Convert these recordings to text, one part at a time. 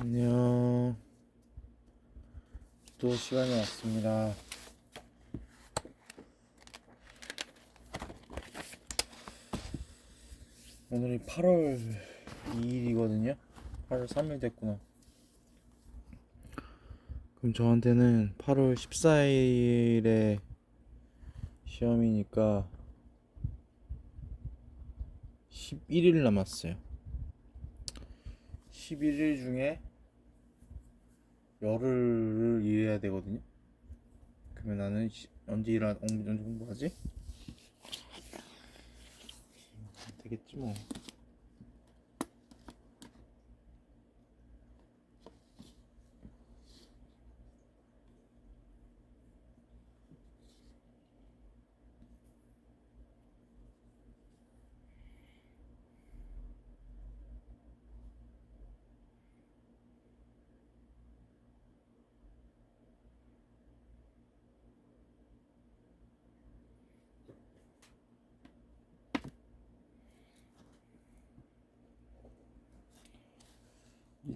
안녕. 또 시간이 왔습니다. 오늘이 8월 2일이거든요. 8월 3일 됐구나. 그럼 저한테는 8월 14일에 시험이니까 11일 남았어요. 11일 중에 열흘을 일해야 되거든요. 그러면 나는 시- 언제 일하 언제 공부하지? 되겠지 뭐.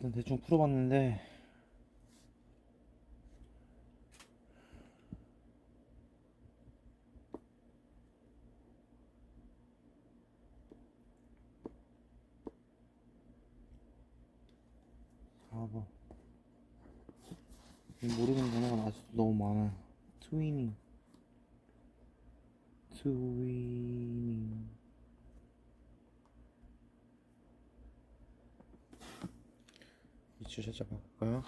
일단 대충 풀어봤는데. 봐봐 모르는 단어가 아직도 너무 많아. 트위닝 트위닝 위치 살짝 바꿀까요?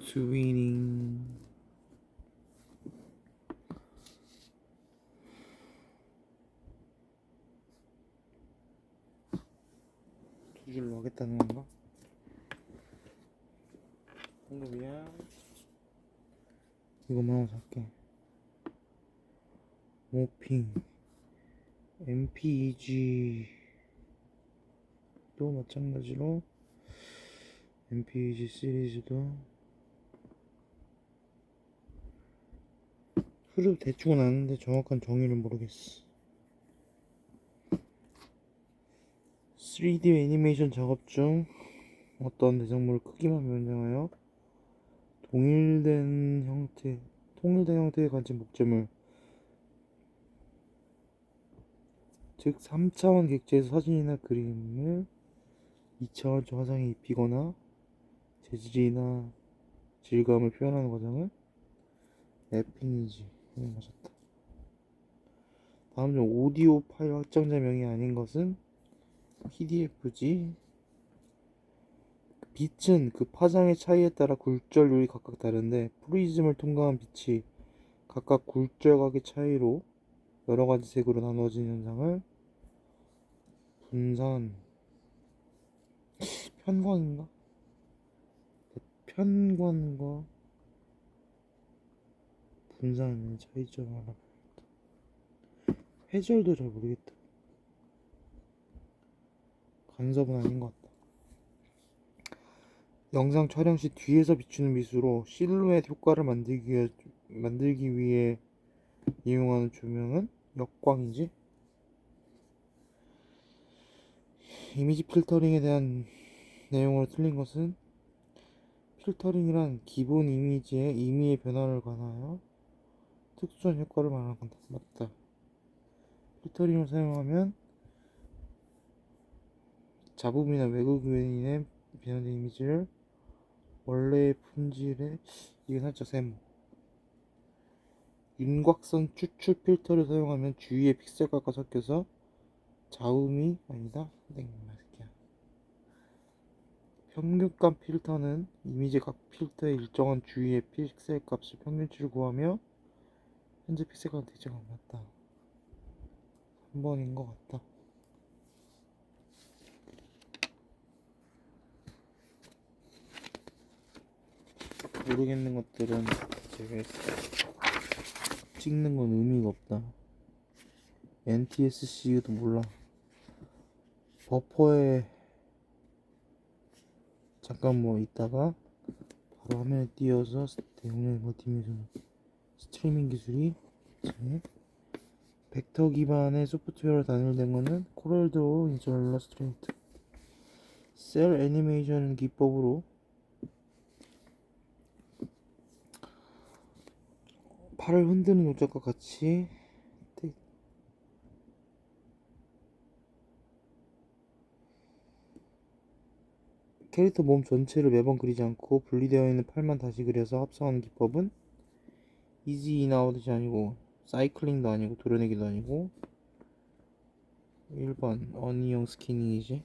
트위닝 두 줄로 하겠다는 건가? 한국이야 이거만 하나 살게 모핑 MPEG 도 마찬가지로 MPEG 시리즈도 흐름 대충은 아는데 정확한 정의를 모르겠어. 3D 애니메이션 작업 중 어떤 대작물을 크기만 변경하여 동일된 형태 통일된 형태의 가진 목재물 즉 3차원 객체에서 사진이나 그림을 2차원적 화상에 입히거나 재질이나 질감을 표현하는 과정을 랩핑이지 네, 맞았다. 다음 중 오디오 파일 확장자명이 아닌 것은 PDF지 빛은 그 파장의 차이에 따라 굴절률이 각각 다른데 프리즘을 통과한 빛이 각각 굴절각의 차이로 여러 가지 색으로 나누어진 현상을 분산 편광인가? 편광과 분산의 차이점을 알아봐야겠다. 회절도 잘 모르겠다. 간섭은 아닌 것 같다. 영상 촬영 시 뒤에서 비추는 미수로 실루엣 효과를 만들기 위해, 만들기 위해 이용하는 조명은 역광이지. 이미지 필터링에 대한 내용으로 틀린 것은 필터링이란 기본 이미지의 임의의 변화를 관하여 특수한 효과를 말하는 건다. 맞다. 필터링을 사용하면 왜곡 요인에 변화된 이미지를 원래의 품질에 이게 살짝 세모 윤곽선 추출 필터를 사용하면 주위의 픽셀각과 섞여서 자음이 아니다. 땡 말이야 평균값 필터는 이미지 각 필터의 일정한 주위의 픽셀 값을 평균치를 구하며 현재 픽셀값 대체가 맞다. 3번인 것 같다. 모르겠는 것들은 제가 찍는 건 의미가 없다. NTSC도 몰라. 버퍼에 잠깐 뭐 있다가 바로 화면에 띄어서 대용량 멀티미디어 스트리밍 기술이 벡터 기반의 소프트웨어로 단일된 것은 코렐드로 인터널 일러스트레이트 셀 애니메이션 기법으로 팔을 흔드는 동작과 같이. 테- 캐릭터 몸 전체를 매번 그리지 않고 분리되어 있는 팔만 다시 그려서 합성하는 기법은 이지 인아웃이 아니고 사이클링도 아니고 도려내기도 아니고 1번 어니용 스키닝이지.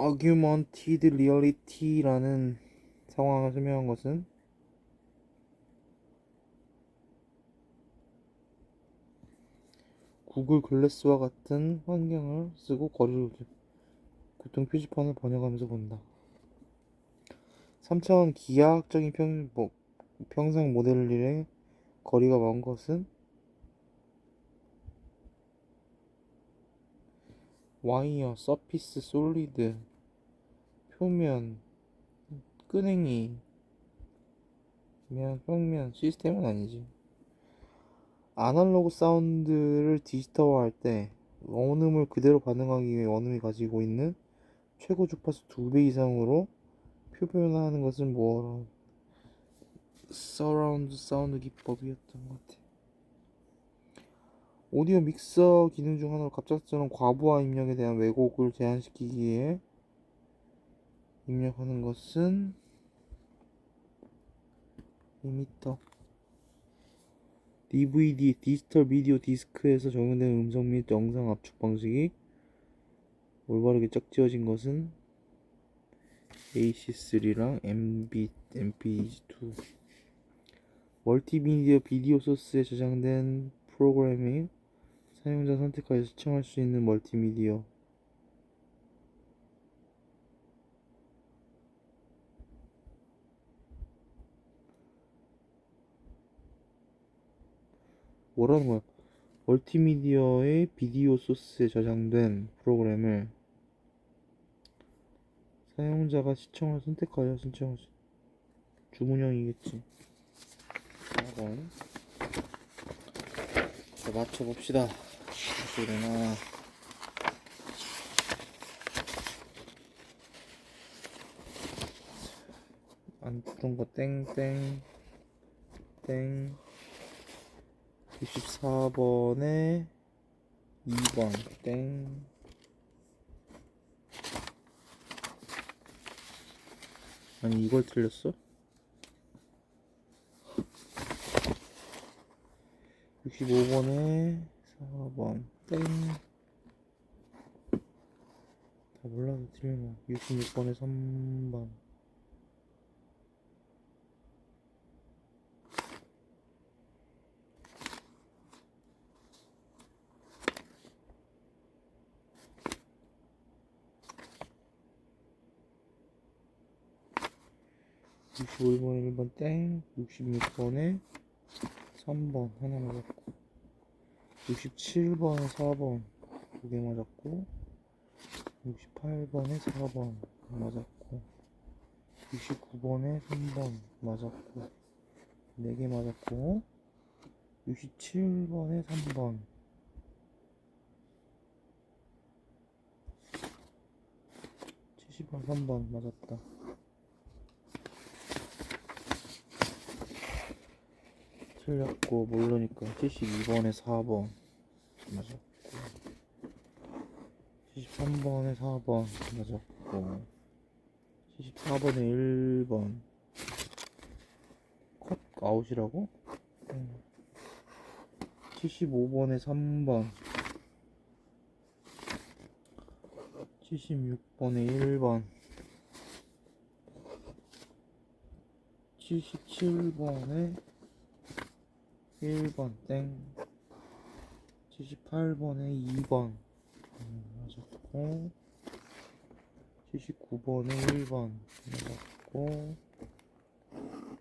Augmented Reality라는 상황을 설명한 것은 구글 글래스와 같은 환경을 쓰고 거리를 보통 표지판을 번역하면서 본다. 3차원 기하학적인 평, 뭐, 평상 모델일의 거리가 먼 것은 와이어, 서피스, 솔리드, 표면, 끈행이, 면, 평면, 시스템은 아니지. 아날로그 사운드를 디지털화할 때 원음을 그대로 반응하기 위해 원음이 가지고 있는 최고 주파수 2배 이상으로 표현하는 것은 뭐라 서라운드 사운드 기법이었던 것 같아. 오디오 믹서 기능 중 하나로 갑작스러운 과부하 입력에 대한 왜곡을 제한시키기에 입력하는 것은 리미터. DVD, 디지털 비디오 디스크에서 적용되는 음성 및 영상 압축 방식이 올바르게 짝지어진 것은 AC3랑 MB, MP2 멀티미디어 비디오 소스에 저장된 프로그램이 사용자 선택하여 시청할 수 있는 멀티미디어 뭐라는 거야? 멀티미디어의 비디오 소스에 저장된 프로그램을 사용자가 시청을 선택하여 신청할 수 주문형이겠지. 4번. 자, 맞춰봅시다. 어떻게 되나. 안 뜯은 거 땡땡 땡 94번에 2번 땡. 아니 이걸 틀렸어? 65번에 4번 땡. 다 몰라도 틀리나. 66번에 3번 65번에 1번 땡 66번에 3번 하나 맞았고 67번에 4번 두 개 맞았고 68번에 4번 맞았고 69번에 3번 맞았고 4개 맞았고 67번에 3번. 70번 3번 맞았다 틀렸고 모르니까 72번에 4번 맞았고 73번에 4번 맞았고 74번에 1번 컷 아웃이라고? 음. 75번에 3번 76번에 1번 77번에 1번 땡. 78번에 2번. 음, 맞았고. 79번에 1번 맞았고.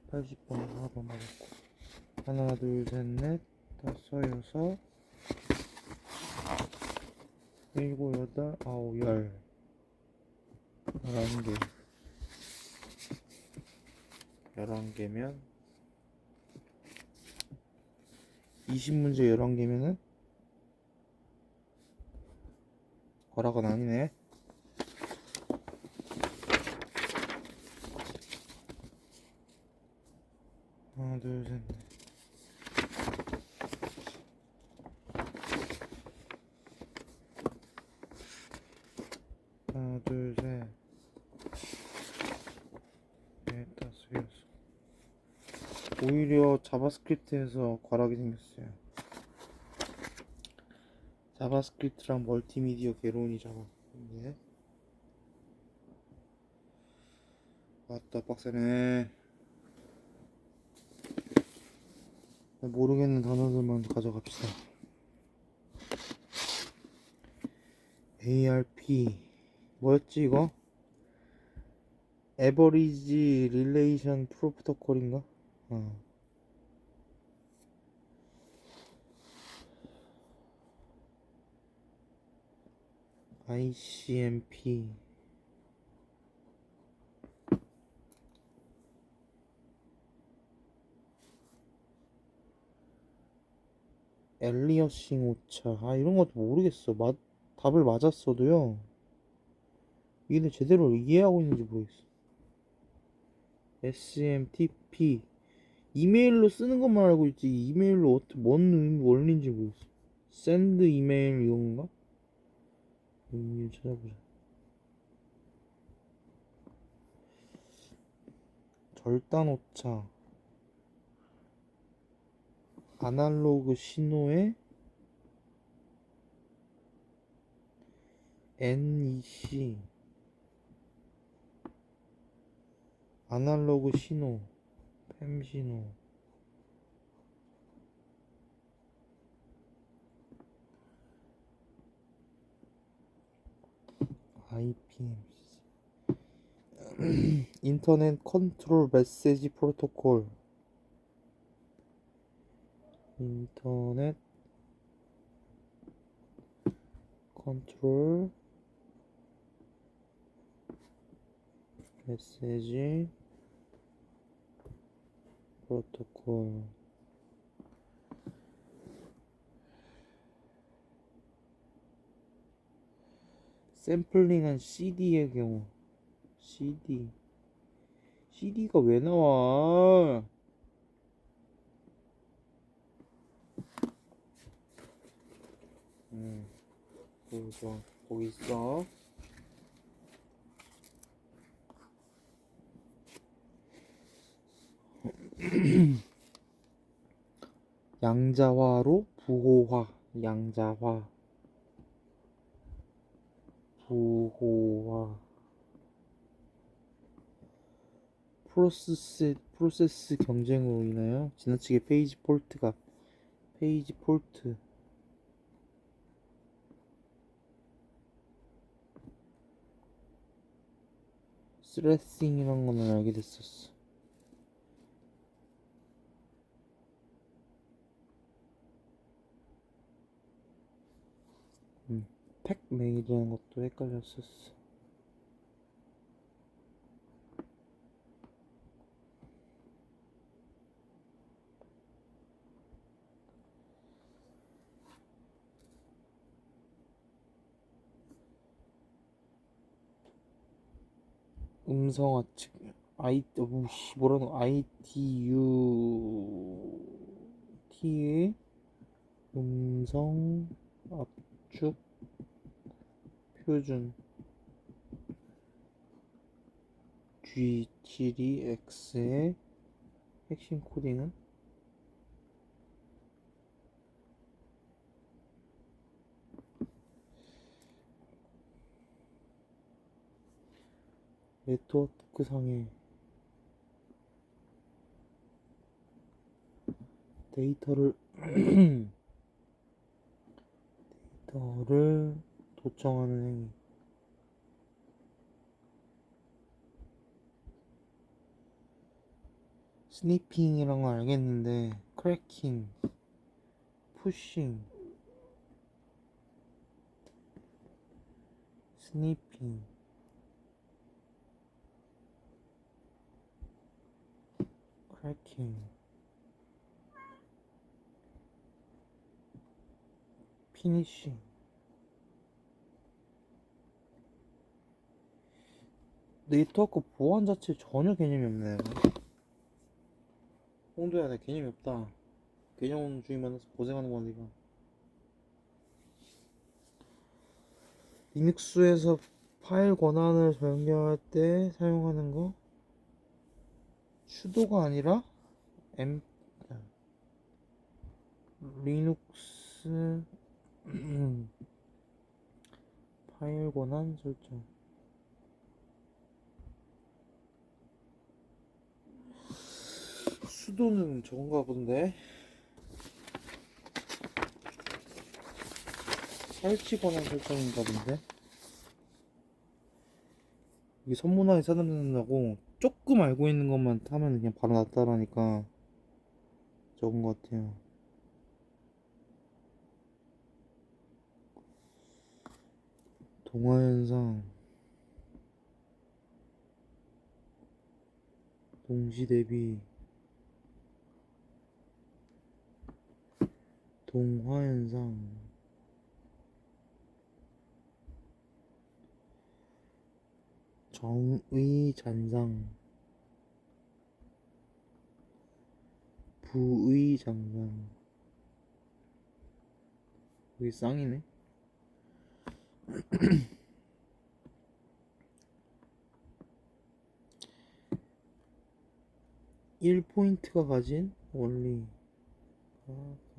80번에 4번 맞았고. 하나 둘셋넷. 다섯 여섯. 일곱 여덟 아홉 열. 열한 개. 열한 개면 20문제 11개면은 거락은 아니네. 하나, 둘, 셋, 넷. 하나, 둘, 셋. 넷, 다섯, 여섯. 오히려 자바스크립트에서 과락이 생겼어요. 자바스크립트랑 멀티미디어 개론이 잡았는데. 맞다, 빡세네. 모르겠는 단어들만 가져갑시다. ARP 뭐였지 이거? 에버리지 릴레이션 프로토콜인가? 어. ICMP 엘리어싱 오차. 아 이런 것도 모르겠어. 맞 답을 맞았어도요. 이게 제대로 이해하고 있는지 모르겠어. SMTP 이메일로 쓰는 것만 알고 있지. 이메일로 어떻게 뭔 원리인지 모르겠어. 샌드 이메일 이건가? 의미를 찾아보자. 절단 오차. 아날로그 신호에 NEC 아날로그 신호 팸 신호. IPMC 인터넷 컨트롤 메시지 프로토콜. 인터넷 컨트롤 메시지 프로토콜 샘플링한 CD의 경우 CD CD가 왜 나와? 음, 그래서 거기 있어. 양자화로 부호화, 양자화, 부호화. 프로세스 프로세스 경쟁으로 인하여 지나치게 페이지 폴트가 페이지 폴트 스레싱이란 거는 알게 됐었어. 음, 팩 메이드라는 것도 헷갈렸었어. 음성 압축 I 오씨 뭐라노 ITU T의 음성 압축 표준 G72X의 핵심 코딩은? 네트워크상의 데이터를 데이터를 도청하는 행위. 스니핑이란 건 알겠는데 크래킹 푸싱 스니핑. 크래킹. 피니쉬 네트워크 보안 자체 전혀 개념이 없네. 홍도야 나 개념이 없다. 개념 주의 만나서 고생하는구나 네가. 리눅스에서 파일 권한을 변경할 때 사용하는 거? sudo가 아니라 m 리눅스 파일 권한 설정 수도는 저건가 본데. 설치 권한 설정인가 본데? 이게 선문화에 써놓는다고 조금 알고 있는 것만 하면 그냥 바로 낫다라니까 적은 것 같아요. 동화현상. 동시 대비 동화현상. 정의 잔상. 부의 장상. 여기 쌍이네? 일 포인트가 가진 원리가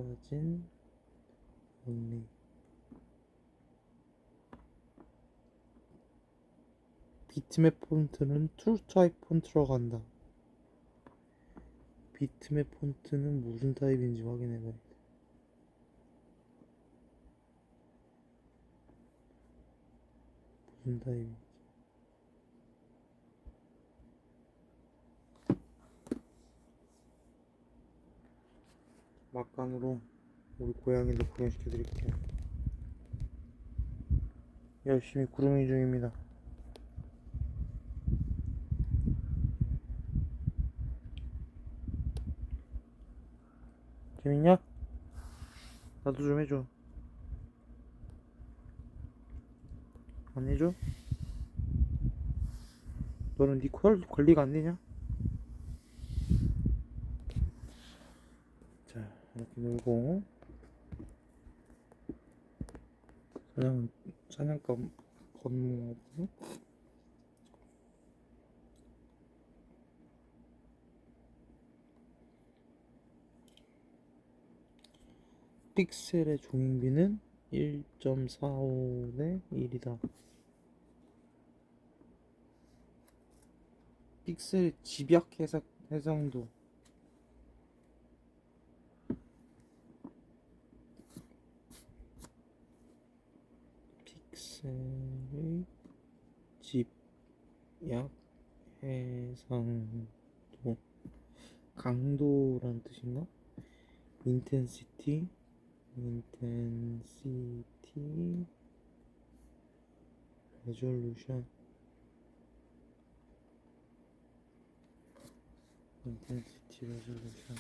가진 원리 비트맵 폰트는 툴 타입 폰트로 간다. 비트맵 폰트는 무슨 타입인지 확인해봐야 돼. 무슨 타입 막간으로 우리 고양이들 구경시켜 드릴게요. 열심히 구름이 중입니다. 재밌냐? 나도 좀 해줘. 안 해줘? 너는 네콜 관리가 안 되냐? 자, 이렇게 놀고. 사냥 사냥감 건너고. 픽셀의 종횡비는 1.45 대 1이다. 픽셀 집약 해석 해상도 픽셀의 집 약 해상도 강도란 뜻인가? 인텐시티 intensity resolution intensity resolution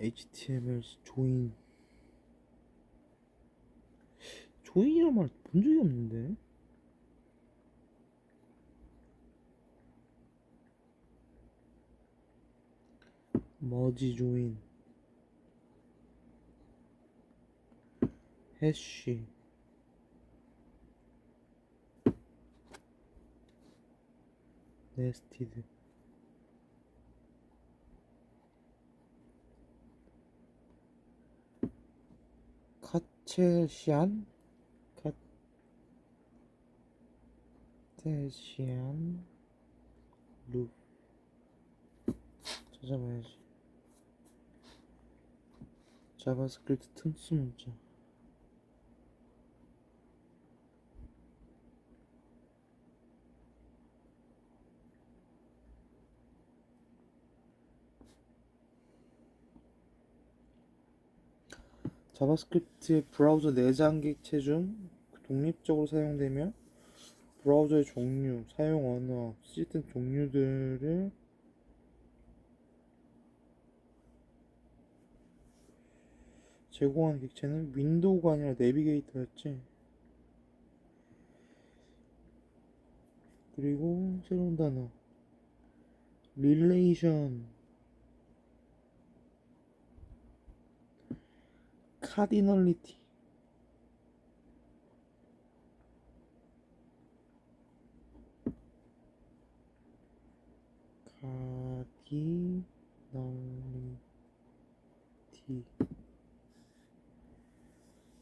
HTML 조인. 조인이란 말 본 적이 없는데. 머지 조인. 해쉬. 네스티드 카체시안? 카체시안? 루. 찾아봐야지. 자바스크립트 특수 문자 자바스크립트의 브라우저 내장 객체 중 독립적으로 사용되며 브라우저의 종류, 사용 언어, 시스템 종류들을 제공하는 객체는 윈도우가 아니라 내비게이터였지. 그리고 새로운 단어 릴레이션 카디널리티. 카디널리티.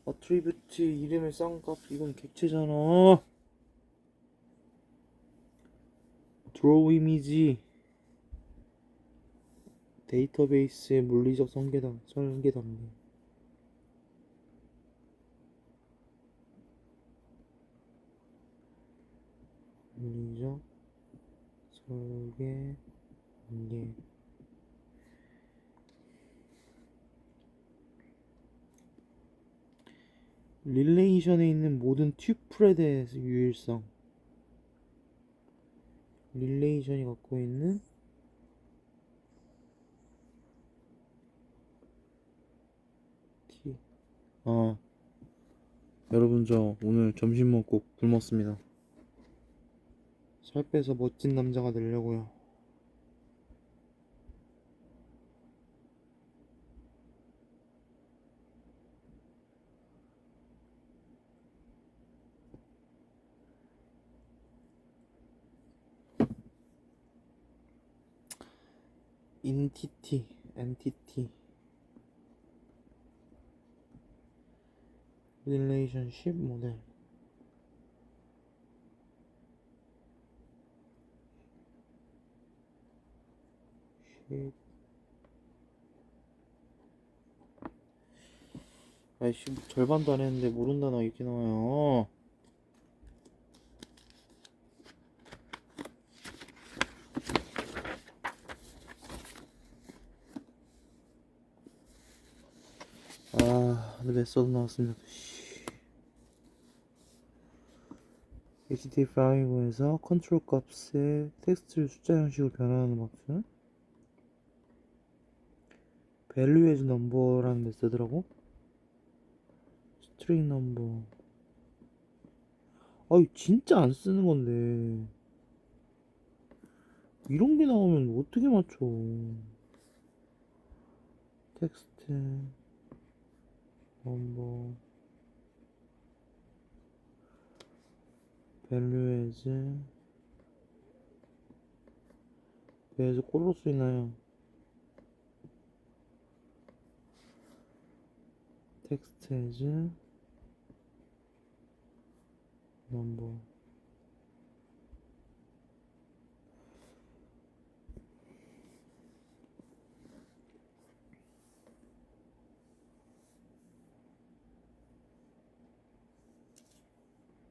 어트리뷰트 이름의 쌍값 이건 객체잖아. 드로우 이미지. 데이터베이스의 물리적 설계단 설계 단계 물리적 설계 단계 릴레이션에 있는 모든 튜플에 대해서 유일성. 릴레이션이 갖고 있는 T 아 여러분 저 오늘 점심 먹고 굶었습니다 살 빼서 멋진 남자가 되려고요. 인티티 엔티티. 릴레이션십 모델 십 아이씨 절반도 안 했는데 모르는 단어 이렇게 나와요 아, 근데 메소드 나왔습니다. 씨. HTML5에서 컨트롤 값의 텍스트를 숫자 형식으로 변환하는 박스. Value as number라는 메소드라고? string number. 아이, 진짜 안 쓰는 건데. 이런 게 나오면 어떻게 맞춰? 텍스트. value as. 왜 as 꼴로 쓰이나요? Text as number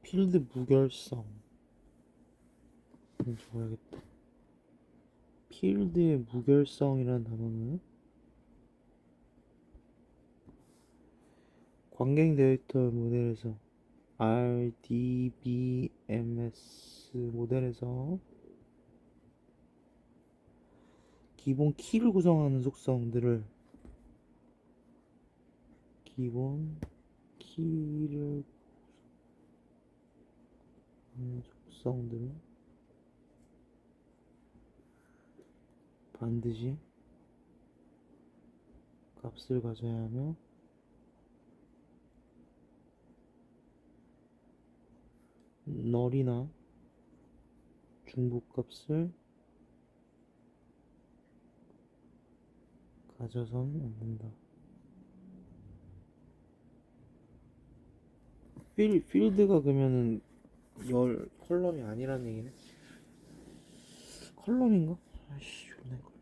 필드 무결성. 적어야겠다. 필드의 무결성이라는 단어는 관객 데이터 모델에서 RDBMS 모델에서 기본 키를 구성하는 속성들을 기본 키를 구성하는 속성들을 반드시 값을 가져야 하며 널이나 중복값을 가져선 않는다. 필, 필드가 그러면은 열 컬럼이 아니라는 얘기네. 컬럼인가? 아이씨, 존나 헷갈려.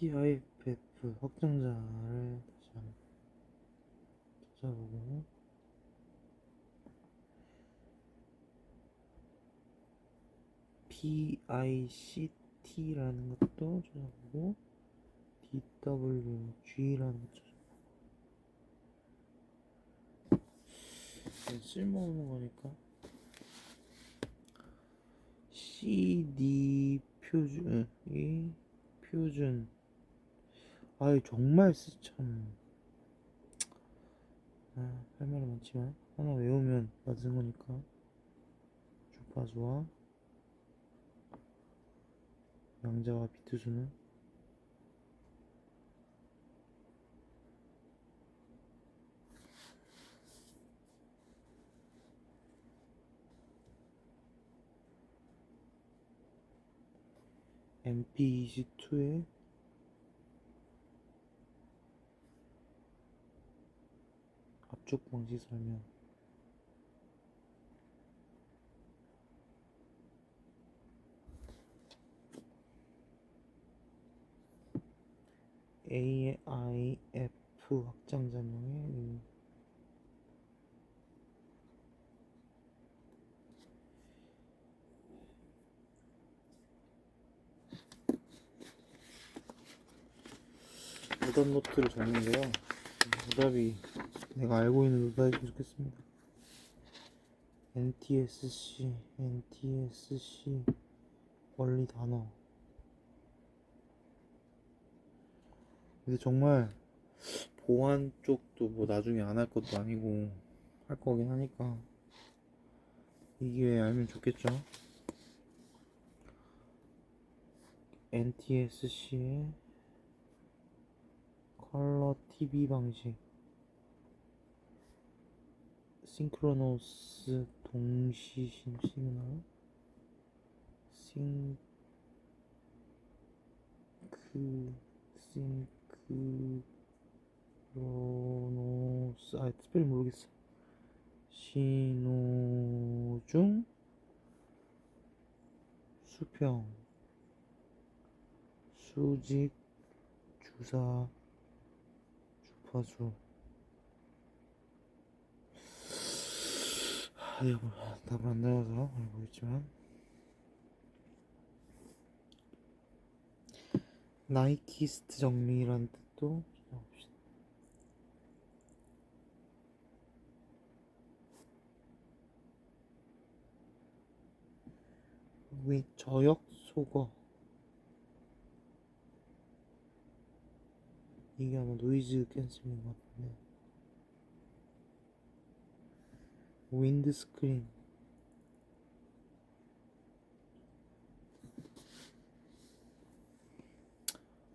TIFF 확정자를 다시 한번 찾아보고. DICT라는 것도 찾아보고 DWG라는 것도 찾아보고. 쓸모없는 거니까. CD 표준 이 표준 아이 정말 쓰참. 아, 할 말이 많지만 하나 외우면 맞은 거니까. 주파수와 양자와 비트수는? MP22의 압축 방식 설명 AIF 확장 의미 오답 노트를 줬는데요. 오답이 내가 알고 있는 오답이 좋겠습니다. NTSC, NTSC 원리 단어. 근데 정말 보안 쪽도 뭐 나중에 안 할 것도 아니고 할 거긴 하니까 이게 알면 좋겠죠. NTSC의 컬러 TV 방식 싱크로노스 동시심 시그널 싱크 싱크로노스. 아 스펠 모르겠어. 신호 중 수평 수직 주사 주파수 하, 이거 답을 안 나와서 알고 있지만. 나이키스트 정리라는 뜻도 찾아봅시다. 위 저역 속어. 이게 아마 노이즈 캔슬인 것 같은데 윈드 스크린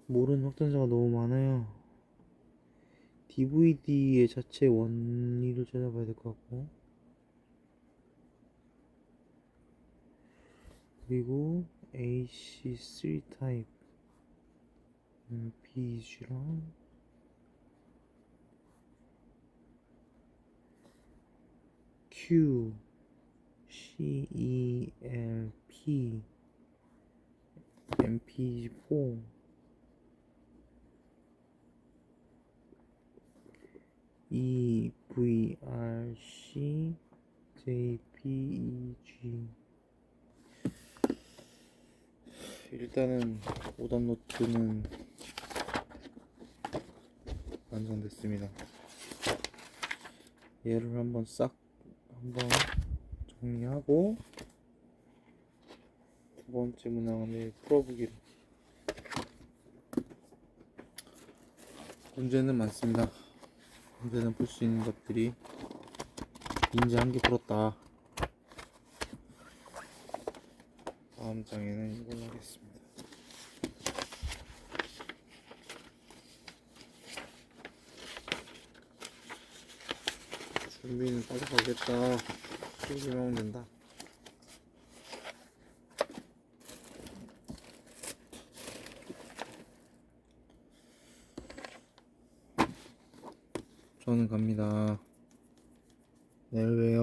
모르는 확장자가 너무 많아요. DVD의 자체 원리를 찾아봐야 될 것 같고. 그리고 AC3 타입 MPG랑 Q C E L P. MP4 E V R C J P E G. 일단은 오답 노트는 완성됐습니다. 얘를 한번 싹 한번 정리하고 두 번째 문항을 풀어보기로. 문제는 많습니다. 문제는 풀 수 있는 것들이 인제 한 개 풀었다. 다음 장에는 이걸로 하겠습니다. 준비는 빠져가겠다. 풀기만 하면 된다. 저는 갑니다. 봬요.